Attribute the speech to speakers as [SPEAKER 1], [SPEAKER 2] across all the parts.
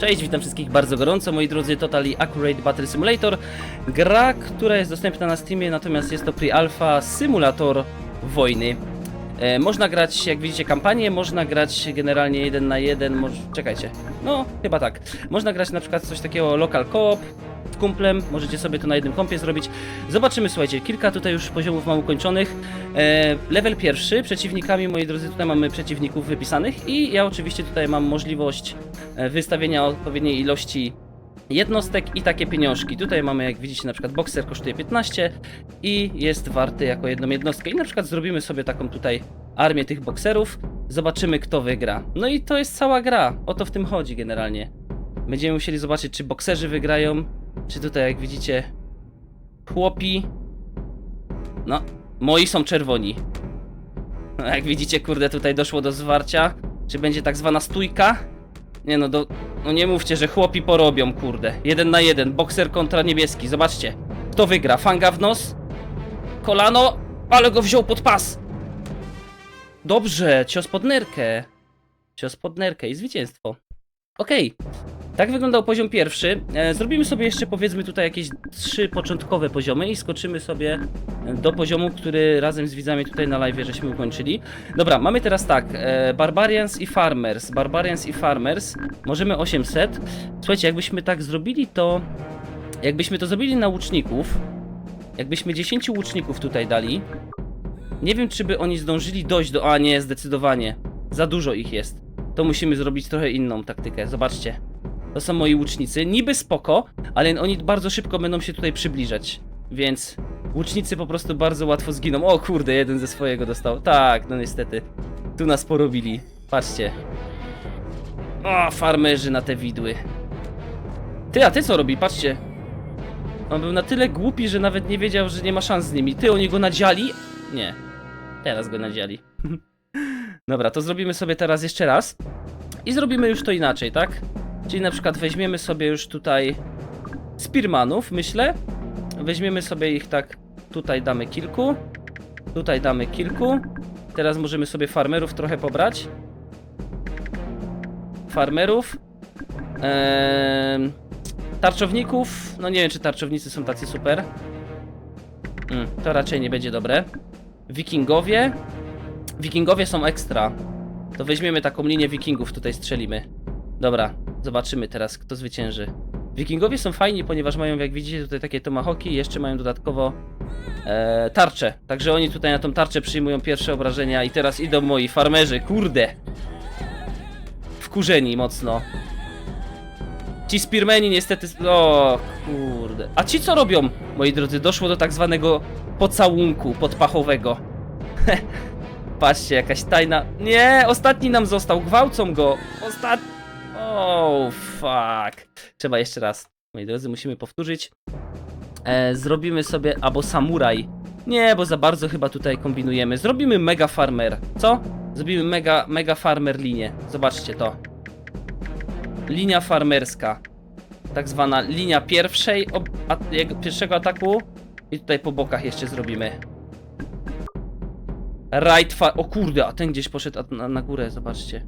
[SPEAKER 1] Cześć, witam wszystkich bardzo gorąco, moi drodzy, Totally Accurate Battle Simulator. Gra, która jest dostępna na Steamie, natomiast jest to pre-alpha symulator wojny. E, można grać, jak widzicie, kampanię, można grać generalnie jeden na jeden, może... czekajcie, no, chyba tak. Można grać na przykład coś takiego local co-op, kumplem, możecie sobie to na jednym kompie zrobić. Zobaczymy, słuchajcie, kilka tutaj już poziomów mam ukończonych. E, level pierwszy, przeciwnikami, moi drodzy, tutaj mamy przeciwników wypisanych i ja oczywiście tutaj mam możliwość e, wystawienia odpowiedniej ilości jednostek i takie pieniążki. Tutaj mamy, jak widzicie, na przykład bokser kosztuje 15 i jest warty jako jedną jednostkę. I na przykład zrobimy sobie taką tutaj armię tych bokserów, zobaczymy kto wygra. No i to jest cała gra, o to w tym chodzi generalnie. Będziemy musieli zobaczyć, czy bokserzy wygrają, czy tutaj, jak widzicie, chłopi. No, moi są czerwoni. No, jak widzicie, kurde, tutaj doszło do zwarcia. Czy będzie tak zwana stójka? Nie no, do, no nie mówcie, że chłopi porobią, kurde. Jeden na jeden, bokser kontra niebieski, zobaczcie. Kto wygra? Fanga w nos? Kolano? Ale go wziął pod pas! Dobrze, cios pod nerkę. Cios pod nerkę i zwycięstwo. Okej, tak wyglądał poziom pierwszy. E, zrobimy sobie jeszcze powiedzmy tutaj jakieś trzy początkowe poziomy i skoczymy sobie do poziomu, który razem z widzami tutaj na live żeśmy ukończyli. Dobra, mamy teraz tak, e, Barbarians i Farmers. Barbarians i Farmers. Możemy 800. Słuchajcie, jakbyśmy tak zrobili to... Jakbyśmy to zrobili na łuczników, jakbyśmy 10 łuczników tutaj dali, nie wiem, czy by oni zdążyli dojść do... A nie, zdecydowanie. Za dużo ich jest. To musimy zrobić trochę inną taktykę. Zobaczcie. To są moi łucznicy. Niby spoko, ale oni bardzo szybko będą się tutaj przybliżać. Więc łucznicy po prostu bardzo łatwo zginą. O kurde, jeden ze swojego dostał. Tak, no niestety. Tu nas porobili. Patrzcie. O, farmerzy na te widły. Ty, a ty co robi? Patrzcie. On był na tyle głupi, że nawet nie wiedział, że nie ma szans z nimi. Ty, oni go nadziali? Nie. Teraz go nadziali. Dobra, to zrobimy sobie teraz jeszcze raz. I zrobimy już to inaczej, tak? Czyli na przykład weźmiemy sobie już tutaj Spearmanów, myślę. Weźmiemy sobie ich tak, tutaj damy kilku. Tutaj damy kilku. Teraz możemy sobie farmerów trochę pobrać. Farmerów. Eee, tarczowników. No nie wiem, czy tarczownicy są tacy super. Mm, to raczej nie będzie dobre. Wikingowie. Wikingowie są ekstra. To weźmiemy taką linię wikingów, tutaj strzelimy. Dobra, zobaczymy teraz, kto zwycięży. Wikingowie są fajni, ponieważ mają, jak widzicie, tutaj takie tomahawki i jeszcze mają dodatkowo e, tarcze. Także oni tutaj na tą tarczę przyjmują pierwsze obrażenia i teraz idą moi farmerzy, kurde. Wkurzeni mocno. Ci spearmeni niestety... O, kurde. A ci co robią, moi drodzy? Doszło do tak zwanego pocałunku podpachowego. Patrzcie, jakaś tajna... Nie, ostatni nam został, gwałcą go. Ostatni... Oh, fuck. Trzeba jeszcze raz. Moi drodzy, musimy powtórzyć. E, zrobimy sobie... Albo samuraj. Nie, bo za bardzo chyba tutaj kombinujemy. Zrobimy mega farmer. Co? Zrobimy mega, mega farmer linię. Zobaczcie to. Linia farmerska. Tak zwana linia pierwszej, a, pierwszego ataku. I tutaj po bokach jeszcze zrobimy. Right far... O kurde, a ten gdzieś poszedł na, na górę, zobaczcie.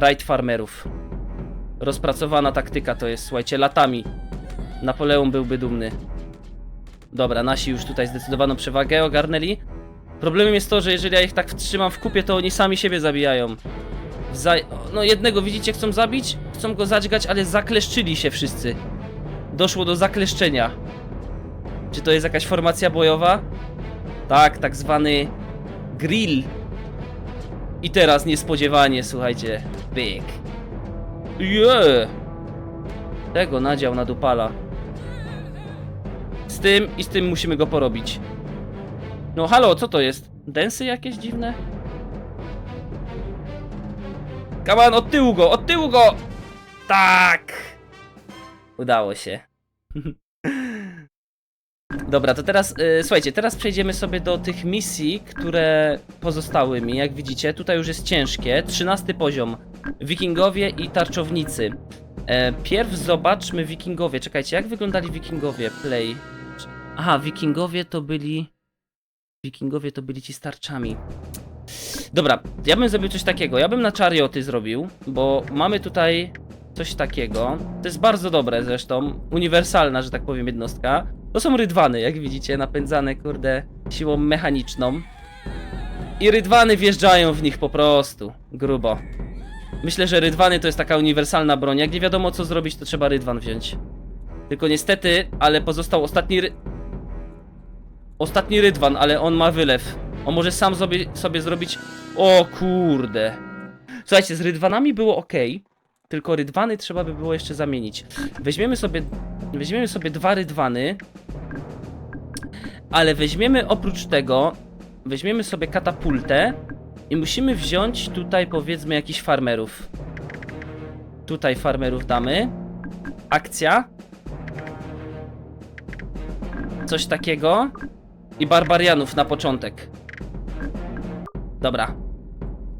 [SPEAKER 1] Right farmerów. Rozpracowana taktyka to jest, słuchajcie, latami. Napoleon byłby dumny. Dobra, nasi już tutaj zdecydowaną przewagę ogarnęli. Problemem jest to, że jeżeli ja ich tak wtrzymam w kupie, to oni sami siebie zabijają. Za... No jednego widzicie, chcą zabić, chcą go zadźgać, ale zakleszczyli się wszyscy. Doszło do zakleszczenia. Czy to jest jakaś formacja bojowa? Tak, tak zwany grill. I teraz niespodziewanie, słuchajcie, byk. Je! Tego nadział na dupala. Z tym i z tym musimy go porobić. No halo, co to jest? Densy jakieś dziwne? Kaman, od tyłu go, od tyłu go! Tak! Udało się. Dobra, to teraz, y, słuchajcie, teraz przejdziemy sobie do tych misji, które pozostały mi. Jak widzicie, tutaj już jest ciężkie. 13 poziom. Wikingowie i tarczownicy. E, pierw zobaczmy wikingowie. Czekajcie, jak wyglądali wikingowie? Play. Aha, wikingowie to byli... Wikingowie to byli ci z tarczami. Dobra, ja bym zrobił coś takiego. Ja bym na czarioty zrobił, bo mamy tutaj coś takiego. To jest bardzo dobre zresztą, uniwersalna, że tak powiem, jednostka. To są rydwany, jak widzicie, napędzane, kurde, siłą mechaniczną. I rydwany wjeżdżają w nich po prostu, grubo. Myślę, że rydwany to jest taka uniwersalna broń. Jak nie wiadomo co zrobić, to trzeba rydwan wziąć. Tylko niestety, ale pozostał ostatni ry... Ostatni rydwan, ale on ma wylew. On może sam sobie, sobie zrobić... O kurde. Słuchajcie, z rydwanami było ok. Tylko rydwany trzeba by było jeszcze zamienić. Weźmiemy sobie... Weźmiemy sobie dwa rydwany. Ale weźmiemy oprócz tego... Weźmiemy sobie katapultę. I musimy wziąć tutaj powiedzmy jakichś farmerów. Tutaj farmerów damy. Akcja. Coś takiego. I barbarianów na początek. Dobra.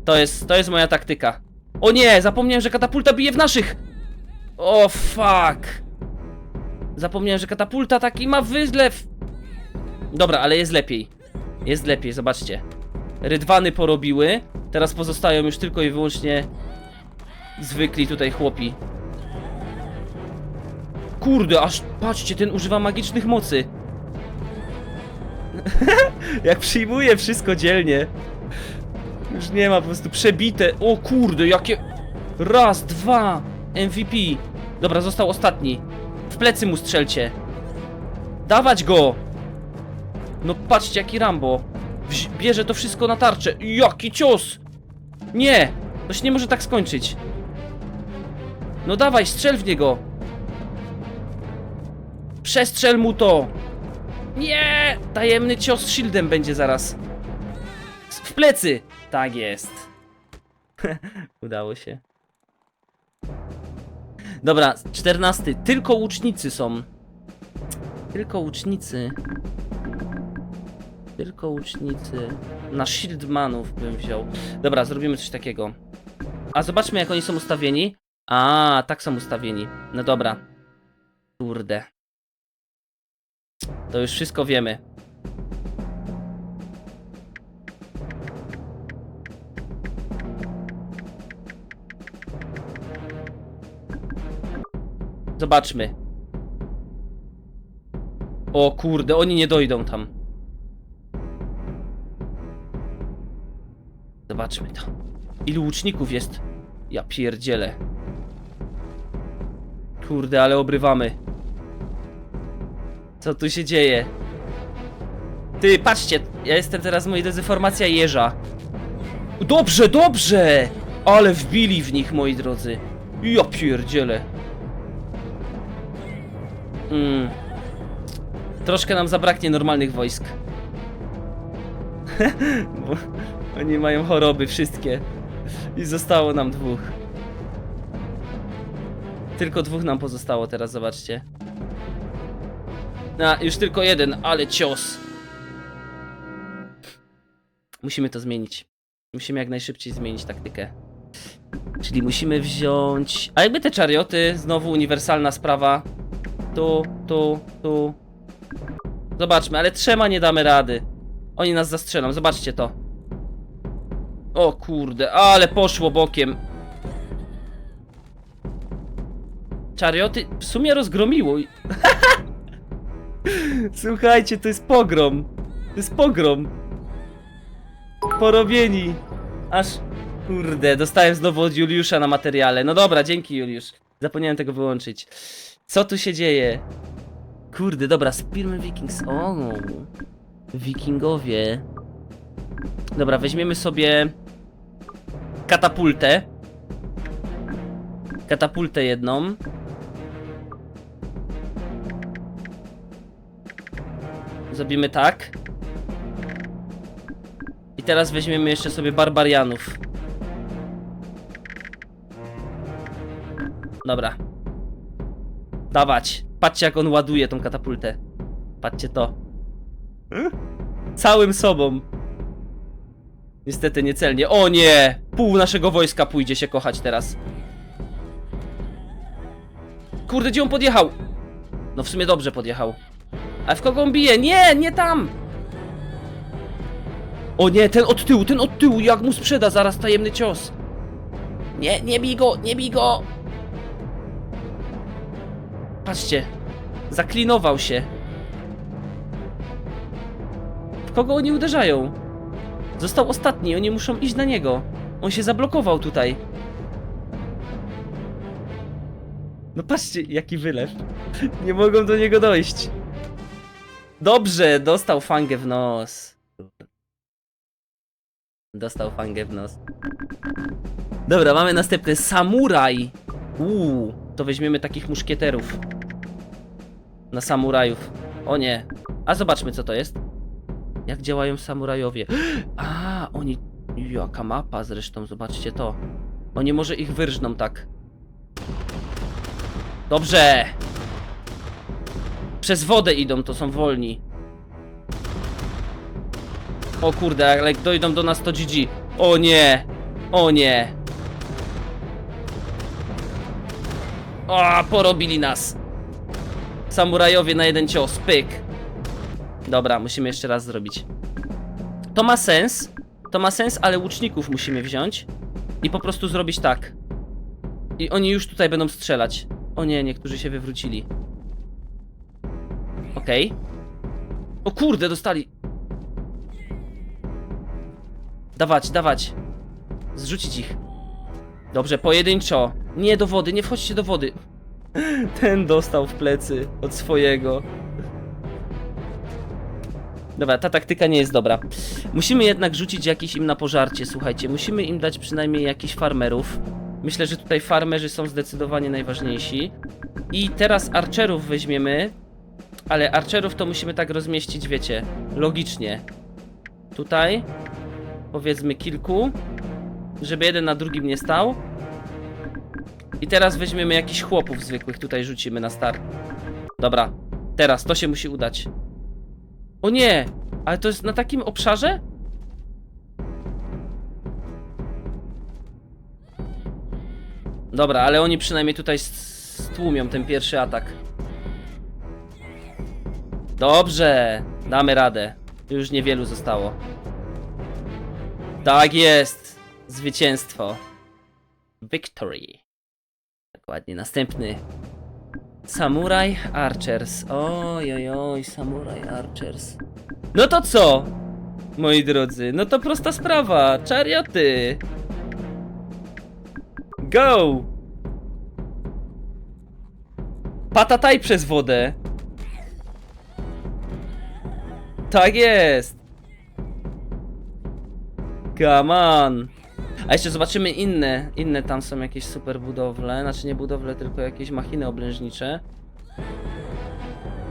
[SPEAKER 1] To jest, to jest moja taktyka. O nie, zapomniałem, że katapulta bije w naszych. O fuck. Zapomniałem, że katapulta taki ma wylew. Dobra, ale jest lepiej. Jest lepiej, zobaczcie. Rydwany porobiły. Teraz pozostają już tylko i wyłącznie zwykli tutaj chłopi. Kurde, aż patrzcie, ten używa magicznych mocy. Jak przyjmuje wszystko dzielnie. Już nie ma po prostu przebite. O kurde, jakie. Raz, dwa. MVP. Dobra, został ostatni. W plecy mu strzelcie. Dawać go! No patrzcie, jaki Rambo. Wzi- bierze to wszystko na tarczę. Jaki cios! Nie! To się nie może tak skończyć. No dawaj, strzel w niego! Przestrzel mu to! Nie! Tajemny cios shieldem będzie zaraz. W plecy! Tak jest. Udało się. Dobra, czternasty. Tylko łucznicy są. Tylko łucznicy. Tylko łucznicy. Na shieldmanów bym wziął. Dobra, zrobimy coś takiego. A zobaczmy jak oni są ustawieni. A, tak są ustawieni. No dobra. Kurde. To już wszystko wiemy. Zobaczmy. O kurde, oni nie dojdą tam. Zobaczmy to. Ilu łuczników jest? Ja pierdzielę. Kurde, ale obrywamy. Co tu się dzieje? Ty, patrzcie, ja jestem teraz, moi drodzy, formacja jeża. Dobrze, dobrze! Ale wbili w nich, moi drodzy. Ja pierdzielę. Mm. Troszkę nam zabraknie normalnych wojsk. Bo oni mają choroby wszystkie. I zostało nam dwóch. Tylko dwóch nam pozostało teraz, zobaczcie. A, już tylko jeden, ale cios. Musimy to zmienić. Musimy jak najszybciej zmienić taktykę. Czyli musimy wziąć... A jakby te czarioty, znowu uniwersalna sprawa. Tu, tu, tu. Zobaczmy, ale trzema nie damy rady. Oni nas zastrzelą, zobaczcie to. O kurde, ale poszło bokiem. Czarioty w sumie rozgromiło. Słuchajcie, to jest pogrom. To jest pogrom. Porobieni. Aż. Kurde, dostałem znowu od Juliusza na materiale. No dobra, dzięki Juliusz. Zapomniałem tego wyłączyć. Co tu się dzieje? Kurde, dobra, Spearman Vikings. O, Wikingowie. Dobra, weźmiemy sobie katapultę. Katapultę jedną. Zrobimy tak. I teraz weźmiemy jeszcze sobie barbarianów. Dobra. Dawać. Patrzcie jak on ładuje tą katapultę. Patrzcie to. Całym sobą. Niestety niecelnie. O nie! Pół naszego wojska pójdzie się kochać teraz. Kurde, gdzie on podjechał? No w sumie dobrze podjechał. Ale w kogo on bije? Nie, nie tam! O nie, ten od tyłu, ten od tyłu, jak mu sprzeda zaraz tajemny cios. Nie, nie bij go, nie bij go! Patrzcie. Zaklinował się. W kogo oni uderzają? Został ostatni, oni muszą iść na niego. On się zablokował tutaj. No patrzcie, jaki wylew. Nie mogą do niego dojść. Dobrze, dostał fangę w nos. Dostał fangę w nos. Dobra, mamy następny samuraj. Uuu, to weźmiemy takich muszkieterów. Na samurajów. O nie. A zobaczmy co to jest. Jak działają samurajowie. A, oni... Jaka mapa zresztą, zobaczcie to. Oni może ich wyrżną tak. Dobrze! Przez wodę idą, to są wolni. O kurde, ale jak dojdą do nas to GG. O nie! O nie! O, porobili nas! Samurajowie na jeden cios, pyk. Dobra, musimy jeszcze raz zrobić. To ma sens. To ma sens, ale łuczników musimy wziąć i po prostu zrobić tak. I oni już tutaj będą strzelać. O nie, niektórzy się wywrócili. Okej. O kurde, dostali. Dawać, dawać. Zrzucić ich. Dobrze, pojedynczo. Nie do wody, nie wchodźcie do wody. Ten dostał w plecy od swojego. Dobra, ta taktyka nie jest dobra. Musimy jednak rzucić jakiś im na pożarcie, słuchajcie. Musimy im dać przynajmniej jakichś farmerów. Myślę, że tutaj farmerzy są zdecydowanie najważniejsi. I teraz archerów weźmiemy. Ale archerów to musimy tak rozmieścić, wiecie, logicznie. Tutaj powiedzmy kilku, żeby jeden na drugim nie stał. I teraz weźmiemy jakichś chłopów zwykłych, tutaj rzucimy na start. Dobra, teraz to się musi udać. O nie! Ale to jest na takim obszarze? Dobra, ale oni przynajmniej tutaj stłumią ten pierwszy atak. Dobrze, damy radę. Już niewielu zostało. Tak jest! Zwycięstwo. Victory. Dokładnie, następny. Samurai Archers. Oj, oj, oj, Samurai Archers. No to co? Moi drodzy, no to prosta sprawa. Czarioty. Go! Patataj przez wodę. Tak jest. Come on. A jeszcze zobaczymy inne, inne tam są jakieś super budowle, znaczy nie budowle, tylko jakieś machiny oblężnicze.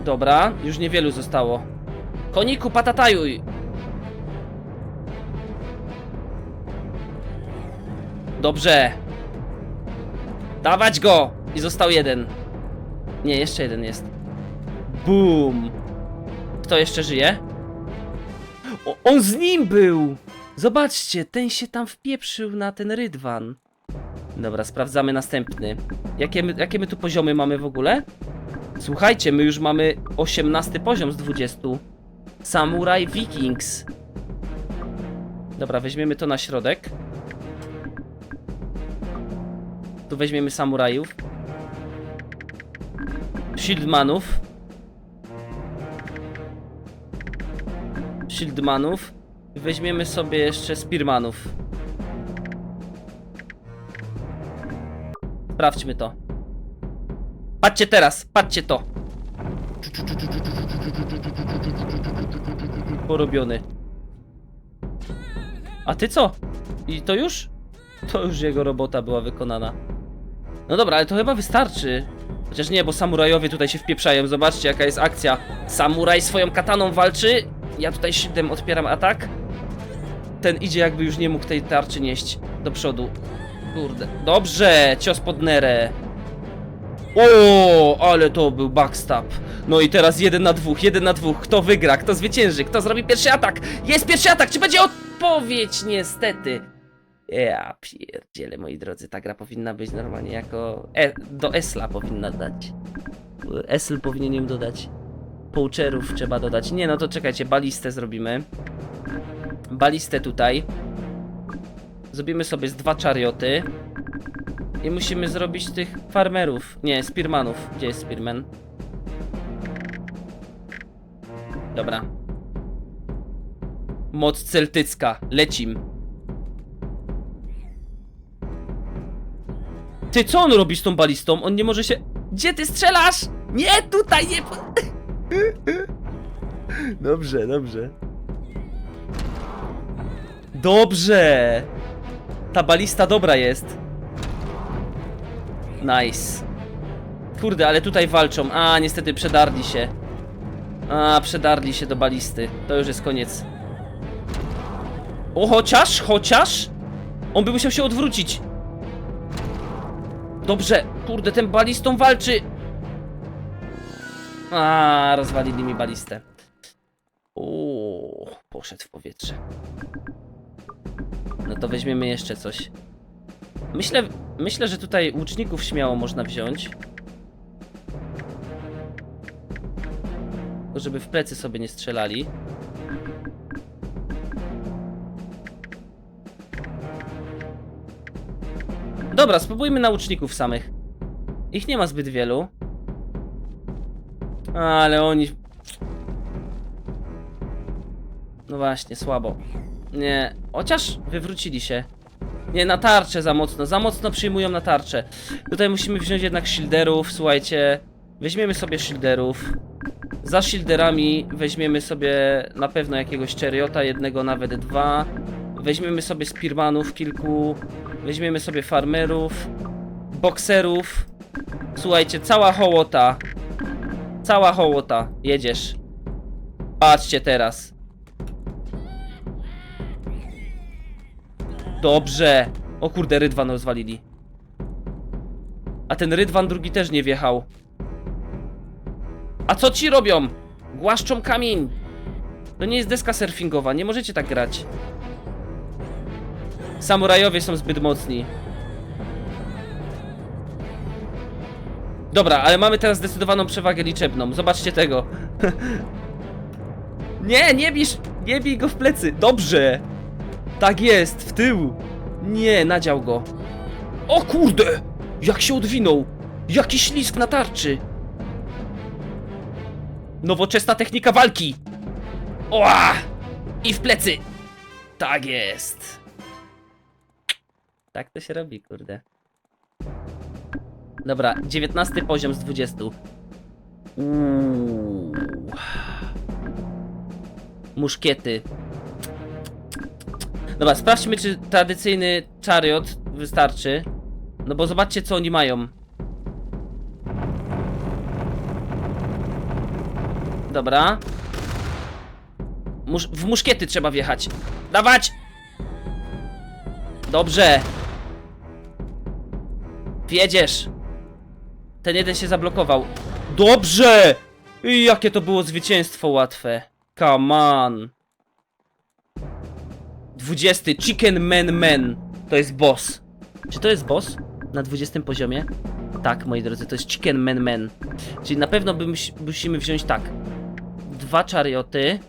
[SPEAKER 1] Dobra, już niewielu zostało. Koniku, patatajuj! Dobrze. Dawać go! I został jeden. Nie, jeszcze jeden jest. Boom! Kto jeszcze żyje? O, on z nim był! Zobaczcie, ten się tam wpieprzył na ten rydwan. Dobra, sprawdzamy następny. Jakie my, jakie my tu poziomy mamy w ogóle? Słuchajcie, my już mamy 18 poziom z 20. Samurai Vikings. Dobra, weźmiemy to na środek. Tu weźmiemy samurajów. Shieldmanów. Shieldmanów. Weźmiemy sobie jeszcze Spearmanów. Sprawdźmy to. Patrzcie teraz, patrzcie to. Porobiony. A ty co? I to już? To już jego robota była wykonana. No dobra, ale to chyba wystarczy. Chociaż nie, bo samurajowie tutaj się wpieprzają. Zobaczcie, jaka jest akcja. Samuraj swoją kataną walczy. Ja tutaj szybem odpieram atak. Ten idzie jakby już nie mógł tej tarczy nieść do przodu. Kurde. Dobrze, cios pod nerę. O, ale to był backstab. No i teraz jeden na dwóch, jeden na dwóch. Kto wygra, kto zwycięży, kto zrobi pierwszy atak? Jest pierwszy atak, czy będzie odpowiedź? Niestety. Ja pierdziele, moi drodzy, ta gra powinna być normalnie jako... E, do Esla powinna dać. Esl powinien im dodać. Poucherów trzeba dodać. Nie, no to czekajcie, balistę zrobimy. Balistę tutaj. Zrobimy sobie z dwa czarioty. I musimy zrobić tych farmerów. Nie, spearmanów. Gdzie jest spearman? Dobra. Moc celtycka. Lecim. Ty, co on robi z tą balistą? On nie może się... Gdzie ty strzelasz? Nie, tutaj nie... Dobrze, dobrze. Dobrze! Ta balista dobra jest. Nice. Kurde, ale tutaj walczą. A, niestety przedarli się. A, przedarli się do balisty. To już jest koniec. O, chociaż, chociaż? On by musiał się odwrócić. Dobrze, kurde, ten balistą walczy. A, rozwalili mi balistę. Uuu, poszedł w powietrze. No to weźmiemy jeszcze coś. Myślę, myślę, że tutaj łuczników śmiało można wziąć. Żeby w plecy sobie nie strzelali. Dobra, spróbujmy na łuczników samych. Ich nie ma zbyt wielu. Ale oni... No właśnie, słabo. Nie, chociaż wywrócili się. Nie, na tarczę za mocno, za mocno przyjmują na tarczę. Tutaj musimy wziąć jednak shielderów, słuchajcie. Weźmiemy sobie shielderów. Za shielderami weźmiemy sobie na pewno jakiegoś chariota, jednego, nawet dwa. Weźmiemy sobie spearmanów kilku. Weźmiemy sobie farmerów. Bokserów. Słuchajcie, cała hołota. Cała hołota. Jedziesz. Patrzcie teraz. Dobrze. O kurde, rydwan rozwalili. A ten rydwan drugi też nie wjechał. A co ci robią? Głaszczą kamień. To nie jest deska surfingowa, nie możecie tak grać. Samurajowie są zbyt mocni. Dobra, ale mamy teraz zdecydowaną przewagę liczebną. Zobaczcie tego. nie, nie bisz, nie bij go w plecy. Dobrze. Tak jest, w tył. Nie, nadział go. O kurde! Jak się odwinął! Jaki ślisk na tarczy! Nowoczesna technika walki! Oa! I w plecy! Tak jest! Tak to się robi, kurde. Dobra, 19 poziom z 20. Uuu. Muszkiety. Dobra, sprawdźmy, czy tradycyjny chariot wystarczy. No bo zobaczcie, co oni mają. Dobra. Musz w muszkiety trzeba wjechać. Dawać! Dobrze. Wjedziesz. Ten jeden się zablokował. Dobrze! I jakie to było zwycięstwo łatwe. Come on. 20. Chicken Man Man. To jest boss. Czy to jest boss? Na 20 poziomie? Tak, moi drodzy, to jest Chicken Man Man. Czyli na pewno by mus musimy wziąć tak. Dwa czarioty.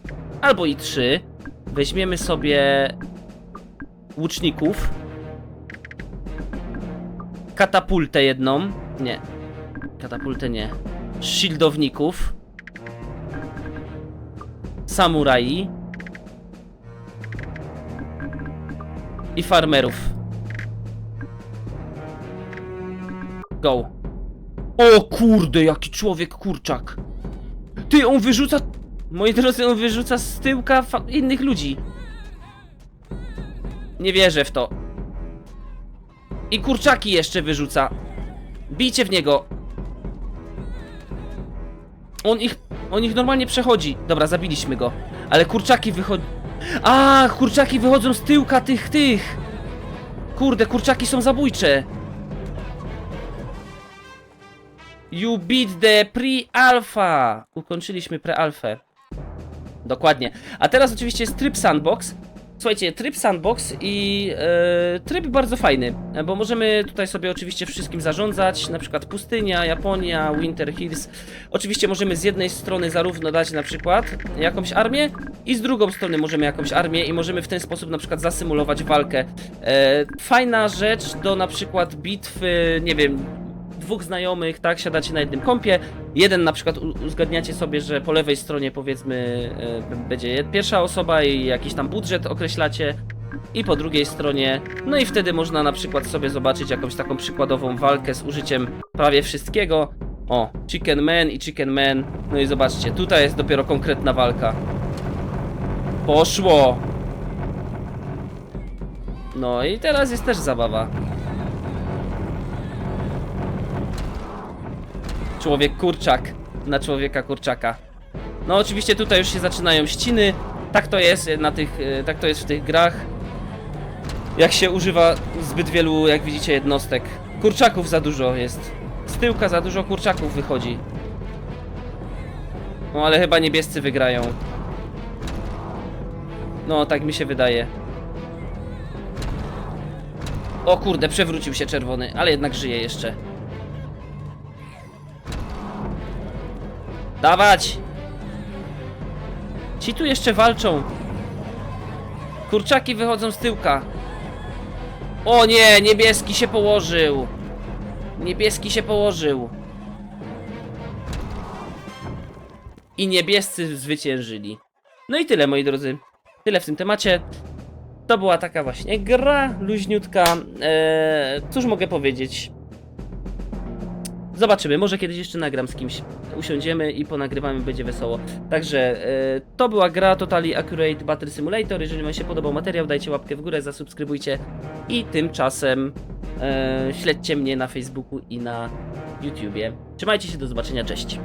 [SPEAKER 1] Albo i trzy. Weźmiemy sobie łuczników. Katapultę jedną. Nie. Katapultę nie. Shieldowników. Samurai. I farmerów. Go. O kurde, jaki człowiek kurczak. Ty, on wyrzuca... Moi drodzy, on wyrzuca z tyłka innych ludzi. Nie wierzę w to. I kurczaki jeszcze wyrzuca. Bijcie w niego. On ich... On ich normalnie przechodzi. Dobra, zabiliśmy go. Ale kurczaki wychodzą... A, kurczaki wychodzą z tyłka tych, tych. Kurde, kurczaki są zabójcze. You beat the pre-alpha. Ukończyliśmy pre-alfę. Dokładnie. A teraz oczywiście jest tryb sandbox. Słuchajcie, tryb sandbox i e, tryb bardzo fajny, bo możemy tutaj sobie oczywiście wszystkim zarządzać, na przykład pustynia, Japonia, Winter Hills. Oczywiście możemy z jednej strony zarówno dać na przykład jakąś armię i z drugą strony możemy jakąś armię i możemy w ten sposób na przykład zasymulować walkę. E, fajna rzecz do na przykład bitwy, nie wiem, dwóch znajomych, tak, siadacie na jednym kompie, jeden na przykład uzgadniacie sobie, że po lewej stronie powiedzmy e, będzie pierwsza osoba i jakiś tam budżet określacie i po drugiej stronie, no i wtedy można na przykład sobie zobaczyć jakąś taką przykładową walkę z użyciem prawie wszystkiego. O, Chicken Man i Chicken Man, no i zobaczcie, tutaj jest dopiero konkretna walka. Poszło! No i teraz jest też zabawa. Człowiek kurczak na człowieka kurczaka. No oczywiście tutaj już się zaczynają ściny. Tak to jest na tych, e, tak to jest w tych grach. Jak się używa zbyt wielu, jak widzicie, jednostek. Kurczaków za dużo jest. Z tyłka za dużo kurczaków wychodzi. No ale chyba niebiescy wygrają. No, tak mi się wydaje. O kurde, przewrócił się czerwony, ale jednak żyje jeszcze. Dawać! Ci tu jeszcze walczą. Kurczaki wychodzą z tyłka. O nie, niebieski się położył. Niebieski się położył. I niebiescy zwyciężyli. No i tyle, moi drodzy. Tyle w tym temacie. To była taka właśnie gra luźniutka. Eee, cóż mogę powiedzieć? Zobaczymy, może kiedyś jeszcze nagram z kimś. Usiądziemy i ponagrywamy, będzie wesoło. Także e, to była gra Totally Accurate Battle Simulator. Jeżeli Wam się podobał materiał, dajcie łapkę w górę, zasubskrybujcie i tymczasem e, śledźcie mnie na Facebooku i na YouTubie. Trzymajcie się, do zobaczenia, cześć.